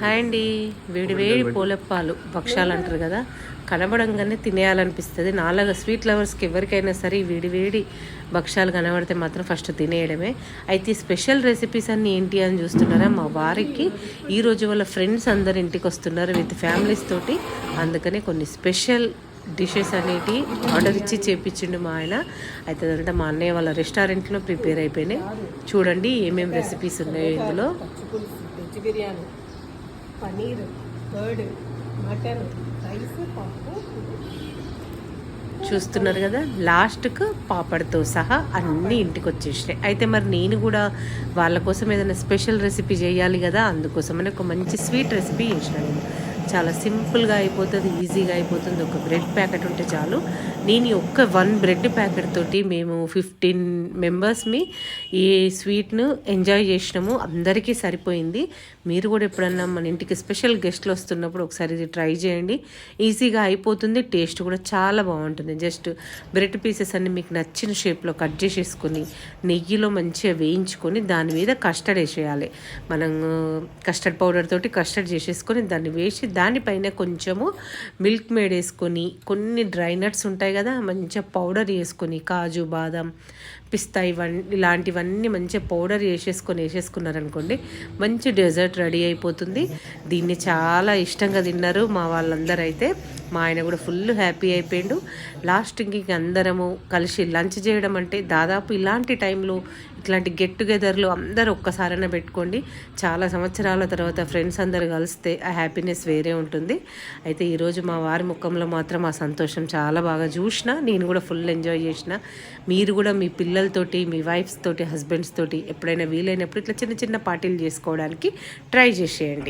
Hi అండి. వేడి వేడి పోలప్పాలు. భక్షాలు అంటారు కదా. కనబడంగానే తినేయాలనిపిస్తుంది. నాలుగు స్వీట్ లవర్స్కి ఎవరికైనా సరే వేడి వేడి భక్షాలు కనబడితే మాత్రం ఫస్ట్ తినేయడమే. అయితే ఈ స్పెషల్ రెసిపీస్ అన్నీ ఏంటి అని చూస్తున్నారా? మా వారికి ఈ రోజు వాళ్ళ ఫ్రెండ్స్ అందరు ఇంటికి వస్తున్నారు విత్ ఫ్యామిలీస్ తోటి. అందుకనే కొన్ని స్పెషల్ డిషెస్ అనేటి ఆర్డర్ ఇచ్చి చేపించిండు మా ఆయన. అయితే అదంతా మా అన్నయ్య వాళ్ళ రెస్టారెంట్లో ప్రిపేర్ అయిపోయినాయి. చూడండి ఏమేమి రెసిపీస్ ఉన్నాయో ఇందులో. Biryani. Paneer curd mutton rice పప్పు. చూస్తున్నారు కదా లాస్ట్కు పాపడ్తో సహా అన్నీ ఇంటికి వచ్చేసినాయి అయితే మరి నేను కూడా వాళ్ళ కోసం ఏదైనా స్పెషల్ రెసిపీ చేయాలి కదా అందుకోసమని ఒక మంచి స్వీట్ రెసిపీ చేసినాను. చాలా సింపుల్గా అయిపోతుంది ఈజీగా అయిపోతుంది. ఒక బ్రెడ్ ప్యాకెట్ ఉంటే చాలు. నేను ఒక్క వన్ బ్రెడ్ ప్యాకెట్ తోటి మేము ఫిఫ్టీన్ మెంబర్స్మి ఈ స్వీట్ను ఎంజాయ్ చేసినాము. అందరికీ సరిపోయింది. మీరు కూడా ఎప్పుడన్నా మన ఇంటికి స్పెషల్ గెస్ట్లు వస్తున్నప్పుడు ఒకసారి ఇది ట్రై చేయండి. ఈజీగా అయిపోతుంది. టేస్ట్ కూడా చాలా బాగుంటుంది. జస్ట్ బ్రెడ్ పీసెస్ అన్ని మీకు నచ్చిన షేప్లో కట్ చేసేసుకొని నెయ్యిలో మంచిగా వేయించుకొని దాని మీద కస్టర్డ్ వేసేయాలి. మనం కస్టర్డ్ పౌడర్ తోటి కస్టర్డ్ చేసేసుకొని దాన్ని వేసి దానిపైన కొంచెము మిల్క్ మేడ్ వేసుకొని కొన్ని డ్రై నట్స్ ఉంటాయి కదా మంచిగా పౌడర్ వేసుకొని కాజు బాదం పిస్తా ఇవన్నీ ఇలాంటివన్నీ మంచిగా పౌడర్ వేసేసుకొని వేసేసుకున్నారనుకోండి మంచి డెజర్ట్ రెడీ అయిపోతుంది. దీన్ని చాలా ఇష్టంగా తిన్నారు మా వాళ్ళందరూ అయితే మా ఆయన కూడా ఫుల్ హ్యాపీ అయిపోయిండు. లాస్ట్ ఇంక అందరము కలిసి లంచ్ చేయడం అంటే దాదాపు ఇలాంటి టైంలో ఇట్లాంటి గెట్ టుగెదర్లు అందరూ ఒక్కసారైనా పెట్టుకోండి. చాలా సంవత్సరాల తర్వాత ఫ్రెండ్స్ అందరు కలిస్తే ఆ హ్యాపీనెస్ వేరే ఉంటుంది. అయితే ఈరోజు మా వారి ముఖంలో మాత్రం ఆ సంతోషం చాలా బాగా చూసిన నేను కూడా ఫుల్ ఎంజాయ్ చేసిన. మీరు కూడా మీ పిల్లలతోటి మీ వైఫ్స్ తోటి హస్బెండ్స్ తోటి ఎప్పుడైనా వీలైనప్పుడు ఇట్లా చిన్న చిన్న పార్టీలు చేసుకోవడానికి ట్రై చేసేయండి.